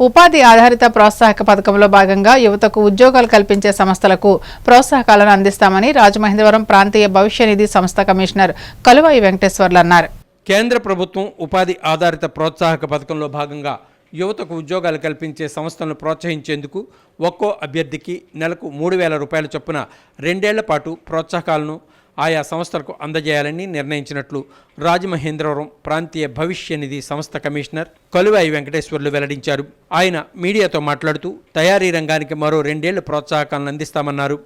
ఉపాధి ఆధారిత ప్రోత్సాహక పథకంలో భాగంగా యువతకు ఉద్యోగాలు కల్పించే సంస్థలకు ప్రోత్సాహకాలను అందిస్తామని రాజమహేంద్రవరం ప్రాంతీయ భవిష్య నిధి సంస్థ కమిషనర్ కలువాయి వెంకటేశ్వర్లు అన్నారు కేంద్ర ప్రభుత్వం ఉపాధి ఆధారిత ప్రోత్సాహక పథకంలో భాగంగా యువతకు ఉద్యోగాలు కల్పించే సంస్థలను ప్రోత్సహించేందుకు ఒక్కో అభ్యర్థికి నెలకు మూడు వేల రూపాయల చొప్పున రెండేళ్ళ పాటు ప్రోత్సాహకాలను ఆయా సంస్థలకు అందజేయాలని నిర్ణయించినట్లు రాజమహేంద్రవరం ప్రాంతీయ భవిష్య నిధి సంస్థ కమిషనర్ కలువాయి వెంకటేశ్వర్లు వెల్లడించారు. ఆయన మీడియాతో మాట్లాడుతూ తయారీ రంగానికి మరో రెండేళ్ళ ప్రోత్సాహకాలను అందిస్తామన్నారు.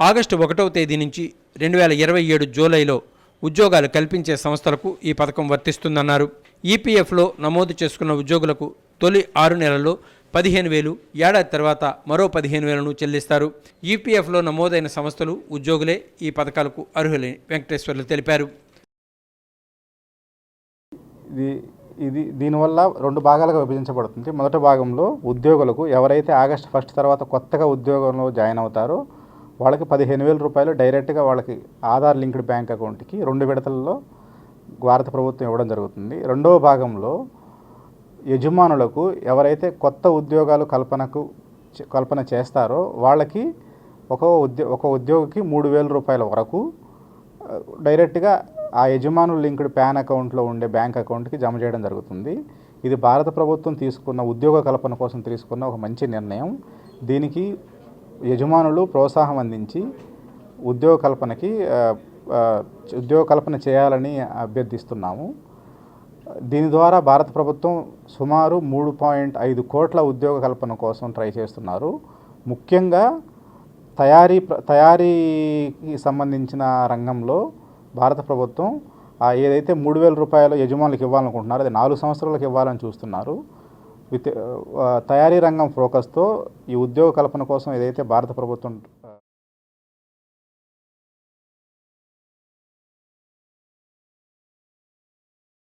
ఆగస్టు ఒకటవ తేదీ నుంచి రెండు వేల ఇరవై ఏడు జూలైలో ఉద్యోగాలు కల్పించే సంస్థలకు ఈ పథకం వర్తిస్తుందన్నారు. ఈపీఎఫ్లో నమోదు చేసుకున్న ఉద్యోగులకు తొలి ఆరు నెలల్లో పదిహేను వేలు ఏడాది తర్వాత మరో పదిహేను వేలను చెల్లిస్తారు. ఈపీఎఫ్లో నమోదైన సంస్థలు ఉద్యోగులే ఈ పథకాలకు అర్హులని వెంకటేశ్వర్లు తెలిపారు. ఇది ఇది దీనివల్ల రెండు భాగాలుగా విభజించబడుతుంది. మొదటి భాగంలో ఉద్యోగులకు ఎవరైతే ఆగస్ట్ ఫస్ట్ తర్వాత కొత్తగా ఉద్యోగంలో జాయిన్ అవుతారో వాళ్ళకి పదిహేను వేల రూపాయలు డైరెక్ట్గా వాళ్ళకి ఆధార్ లింక్డ్ బ్యాంక్ అకౌంట్కి రెండు విడతల్లో భారత ప్రభుత్వం ఇవ్వడం జరుగుతుంది. రెండవ భాగంలో యజమానులకు ఎవరైతే కొత్త ఉద్యోగాలు కల్పనకు కల్పన చేస్తారో వాళ్ళకి ఒక ఉద్యో ఒక ఉద్యోగికి మూడు వేల రూపాయల వరకు డైరెక్ట్గా ఆ యజమానులు లింక్డ్ ప్యాన్ అకౌంట్లో ఉండే బ్యాంక్ అకౌంట్కి జమ చేయడం జరుగుతుంది. ఇది భారత ప్రభుత్వం తీసుకున్న ఉద్యోగ కల్పన కోసం తీసుకున్న ఒక మంచి నిర్ణయం. దీనికి యజమానులు ప్రోత్సాహం అందించి ఉద్యోగ కల్పనకి ఉద్యోగ కల్పన చేయాలని అభ్యర్థిస్తున్నాము. దీని ద్వారా భారత ప్రభుత్వం సుమారు మూడు పాయింట్ ఐదు కోట్ల ఉద్యోగ కల్పన కోసం ట్రై చేస్తున్నారు. ముఖ్యంగా తయారీ తయారీకి సంబంధించిన రంగంలో భారత ప్రభుత్వం ఏదైతే మూడు వేల రూపాయలు యజమానులకు ఇవ్వాలనుకుంటున్నారో అది నాలుగు సంవత్సరాలకు ఇవ్వాలని చూస్తున్నారు. విత్ తయారీ రంగం ఫోకస్తో ఈ ఉద్యోగ కల్పన కోసం ఏదైతే భారత ప్రభుత్వం